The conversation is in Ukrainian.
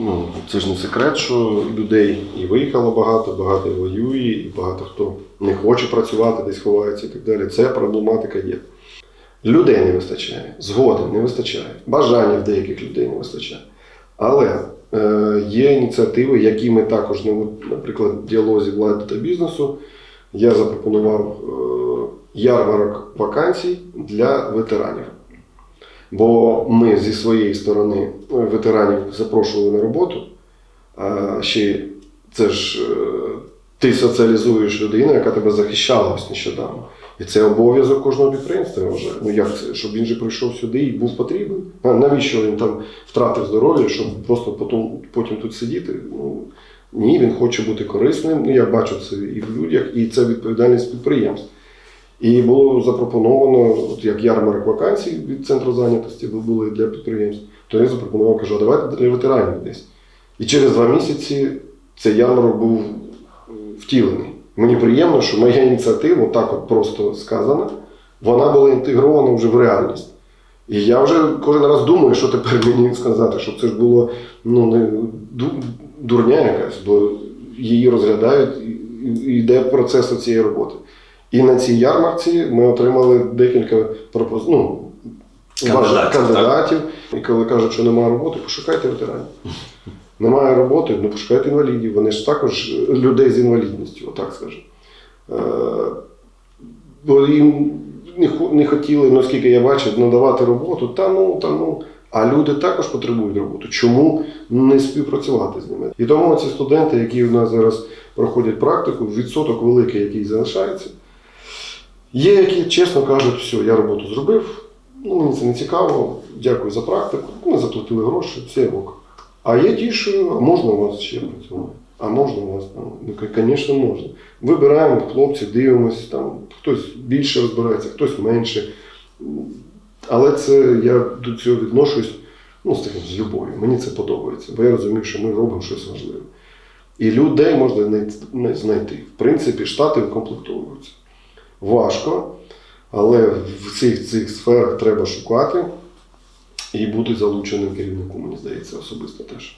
ну, це ж не секрет, що людей і виїхало багато, багато воює, і багато хто не хоче працювати, десь ховається і так далі. Це проблематика є. Людей не вистачає, згоди не вистачає, бажання в деяких людей не вистачає. Але е, є ініціативи, які ми також, наприклад, в діалозі влади та бізнесу, я запропонував е, ярмарок вакансій для ветеранів. Бо ми зі своєї сторони е, ветеранів запрошували на роботу. А ще це ж е, ти соціалізуєш людину, яка тебе захищала ось нещодавно. І це обов'язок кожного підприємства. я. Ну як це? Щоб він же прийшов сюди і був потрібен. Навіщо він там втратив здоров'я, щоб просто потім, потім тут сидіти? Ну, ні, він хоче бути корисним. Ну, я бачу це і в людях, і це відповідальність підприємств. І було запропоновано, от як ярмарок вакансій від центру зайнятості були для підприємств, то я запропонував, кажу, давайте для ветеранів десь. І через два місяці цей ярмарок був е, втілений. Мені приємно, що моя ініціатива, так от просто сказана, вона була інтегрована вже в реальність. І я вже кожен раз думаю, що тепер мені сказати, щоб це ж було ну, не дурня якась, бо її розглядають і йде процес цієї роботи. І на цій ярмарці ми отримали декілька пропоз... ну, Кандидатів, кандидатів. І коли кажуть, що немає роботи, пошукайте ветеранів. Немає роботи, ну пошукайте інвалідів. Вони ж також людей з інвалідністю, отак скажемо. Е, Бо їм не, не хотіли, наскільки я бачив, надавати роботу. Та ну, та ну. А люди також потребують роботи. Чому не співпрацювати з ними? І тому ці студенти, які у нас зараз проходять практику, відсоток великий, який залишається. Є, які чесно кажуть, все, я роботу зробив, ну, мені це не цікаво, дякую за практику, ми заплатили гроші, все ок. А є ті, що а можна у вас ще працювати? А можна у вас там? Ну, звісно, можна. Вибираємо хлопці, дивимося, там хтось більше розбирається, хтось менше. Але це я до цього відношусь ну, з таким з любов'ю. Мені це подобається, бо я розумію, що ми робимо щось важливе. І людей можна знайти- В принципі, штати викомплектовуються. Важко, але в цих, цих сферах треба шукати і бути залученим керівником, мені здається, особисто теж.